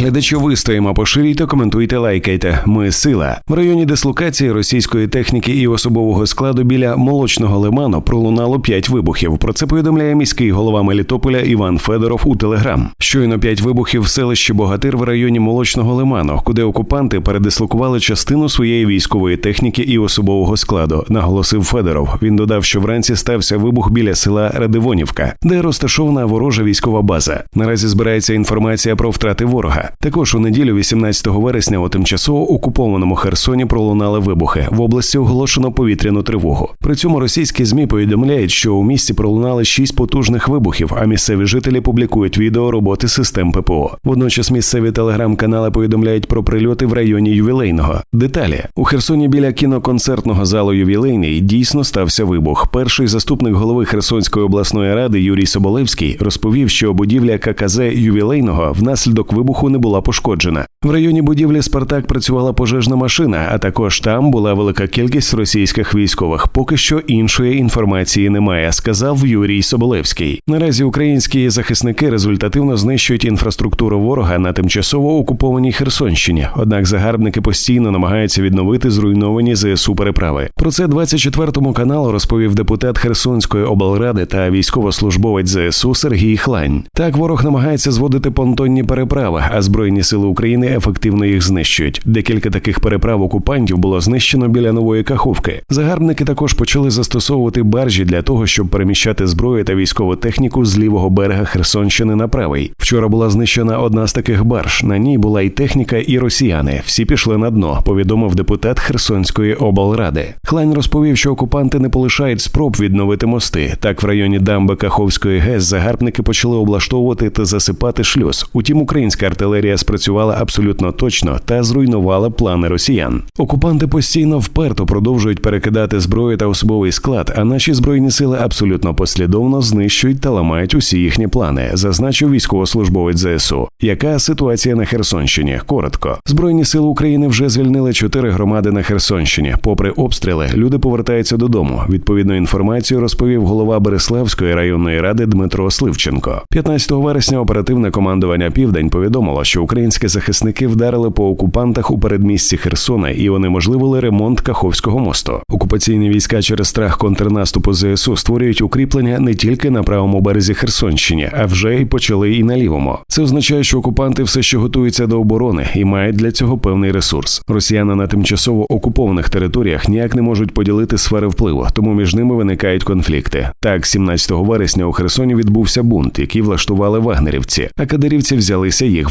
Глядачі вистоїмо, поширюйте, коментуйте, лайкайте. Ми сила. В районі дислокації російської техніки і особового складу біля молочного лиману пролунало п'ять вибухів. Про це повідомляє міський голова Мелітополя Іван Федоров у Телеграм. Щойно п'ять вибухів в селищі Богатир в районі молочного лиману, куди окупанти передислокували частину своєї військової техніки і особового складу, наголосив Федоров. Він додав, що вранці стався вибух біля села Радивонівка, де розташована ворожа військова база. Наразі збирається інформація про втрати ворога. Також у неділю, 18 вересня, у тимчасово окупованому Херсоні пролунали вибухи. В області оголошено повітряну тривогу. При цьому російські змі повідомляють, що у місті пролунали шість потужних вибухів, а місцеві жителі публікують відео роботи систем ППО. Водночас місцеві телеграм-канали повідомляють про прильоти в районі ювілейного. Деталі у Херсоні біля кіноконцертного залу ювілейний дійсно стався вибух. Перший заступник голови Херсонської обласної ради Юрій Соболевський розповів, що будівля ККЗ ювілейного внаслідок вибуху не була пошкоджена. В районі будівлі Спартак працювала пожежна машина, а також там була велика кількість російських військових. Поки що іншої інформації немає, сказав Юрій Соболевський. Наразі українські захисники результативно знищують інфраструктуру ворога на тимчасово окупованій Херсонщині. Однак загарбники постійно намагаються відновити зруйновані ЗСУ переправи. Про це 24 каналу розповів депутат Херсонської облради та військовослужбовець ЗСУ Сергій Хлань. Так ворог намагається зводити понтонні переправи, а збройні сили України ефективно їх знищують. Декілька таких переправ окупантів було знищено біля нової каховки. Загарбники також почали застосовувати баржі для того, щоб переміщати зброю та військову техніку з лівого берега Херсонщини на правий. Вчора була знищена одна з таких барж. На ній була і техніка, і росіяни. Всі пішли на дно. Повідомив депутат Херсонської облради. Хлань розповів, що окупанти не полишають спроб відновити мости. Так, в районі дамби Каховської ГЕС загарбники почали облаштовувати та засипати шлюз. Утім, українська артилерія спрацювала абсолютно точно та зруйнувала плани росіян. Окупанти постійно вперто продовжують перекидати зброю та особовий склад, а наші збройні сили абсолютно послідовно знищують та ламають усі їхні плани, зазначив військовослужбовець ЗСУ. Яка ситуація на Херсонщині? Коротко, збройні сили України вже звільнили чотири громади на Херсонщині. Попри обстріли, люди повертаються додому. Відповідну інформацію розповів голова Береславської районної ради Дмитро Сливченко. 15 вересня оперативне командування Південь повідомило, що українські захисники вдарили по окупантах у передмісті Херсона і унеможливили ремонт Каховського мосту. Окупаційні війська через страх контрнаступу ЗСУ створюють укріплення не тільки на правому березі Херсонщини, а вже й почали і на лівому. Це означає, що окупанти все ще готуються до оборони і мають для цього певний ресурс. Росіяни на тимчасово окупованих територіях ніяк не можуть поділити сфери впливу, тому між ними виникають конфлікти. Так, 17 вересня у Херсоні відбувся бунт, який влаштували вагнерівці, а кадирівці взялися їх